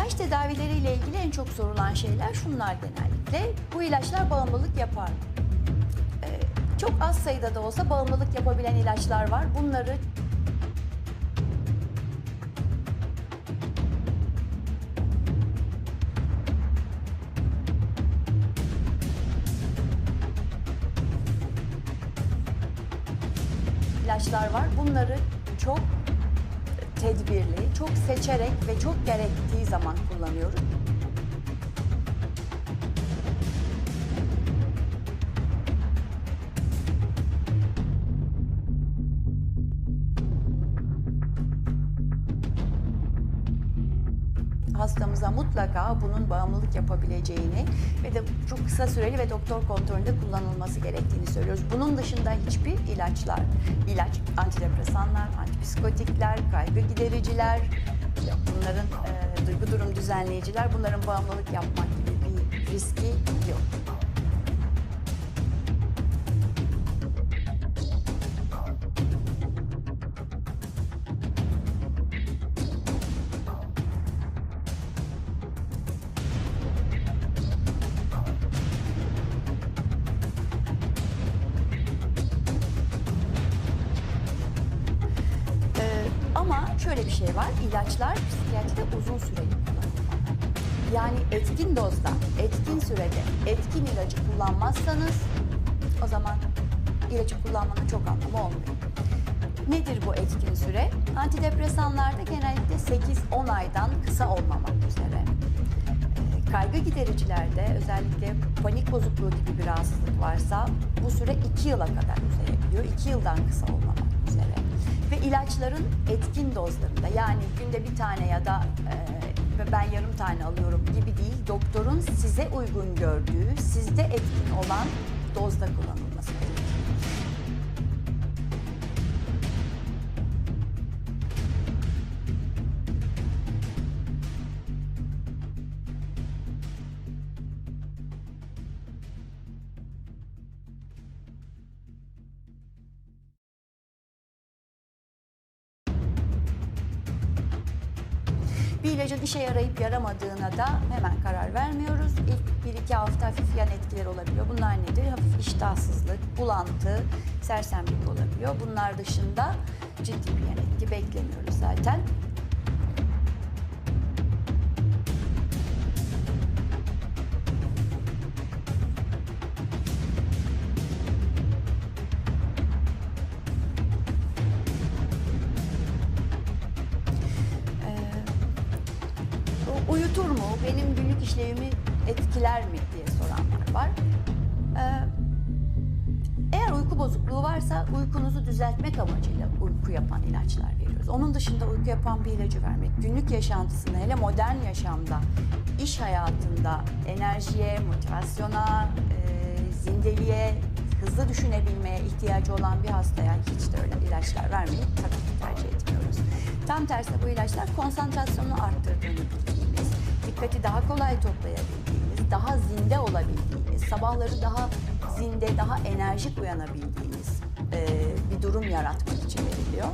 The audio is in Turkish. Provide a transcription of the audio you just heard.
İlaç tedavileriyle ilgili en çok sorulan şeyler şunlar genellikle. Bu ilaçlar bağımlılık yapar mı? Ee, çok az sayıda da olsa bağımlılık yapabilen ilaçlar var. Bunları ilaçlar var. Bunları çok tedbirli, çok seçerek ve çok gerektiği zaman kullanıyoruz. Hastamıza mutlaka bunun bağımlılık yapabileceğini ve de çok kısa süreli ve doktor kontrolünde kullanılması gerektiğini söylüyoruz. Bunun dışında hiçbir ilaçlar, ilaç, antidepresanlar, antipsikotikler, kaygı gidericiler, bunların e, duygu durum düzenleyiciler, bunların bağımlılık yapmak gibi bir riski yok. Bir şey var, ilaçlar psikiyatride uzun süreli kullanılmalı. Yani etkin dozda, etkin sürede, etkin ilacı kullanmazsanız o zaman ilacı kullanmanın çok anlamı olmuyor. Nedir bu etkin süre? Antidepresanlarda genellikle 8-10 aydan kısa olmamak üzere. Ee, Kaygı gidericilerde özellikle panik bozukluğu gibi bir rahatsızlık varsa bu süre 2 yıla kadar uzayabiliyor. 2 yıldan kısa olmamak. Ve ilaçların etkin dozlarında yani günde bir tane ya da e, ben yarım tane alıyorum gibi değil. Doktorun size uygun gördüğü, sizde etkin olan dozda kullanılması Bir ilacın işe yarayıp yaramadığına da hemen karar vermiyoruz. İlk bir iki hafta hafif yan etkiler olabiliyor. Bunlar nedir? Hafif iştahsızlık, bulantı, sersemlik olabiliyor. Bunlar dışında ciddi bir yan etki beklemiyoruz zaten. Uyutur mu? Benim günlük işlevimi etkiler mi diye soranlar var. Ee, eğer uyku bozukluğu varsa uykunuzu düzeltmek amacıyla uyku yapan ilaçlar veriyoruz. Onun dışında uyku yapan bir ilacı vermek günlük yaşantısında hele modern yaşamda, iş hayatında enerjiye, motivasyona, e, zindeliğe, hızlı düşünebilmeye ihtiyacı olan bir hastaya hiç de öyle ilaçlar vermeyi tabii ki tercih etmiyoruz. Tam tersine bu ilaçlar konsantrasyonunu arttırdığını dikkati daha kolay toplayabildiğimiz, daha zinde olabildiğimiz, sabahları daha zinde, daha enerjik uyanabildiğimiz e, bir durum yaratmak için veriliyor.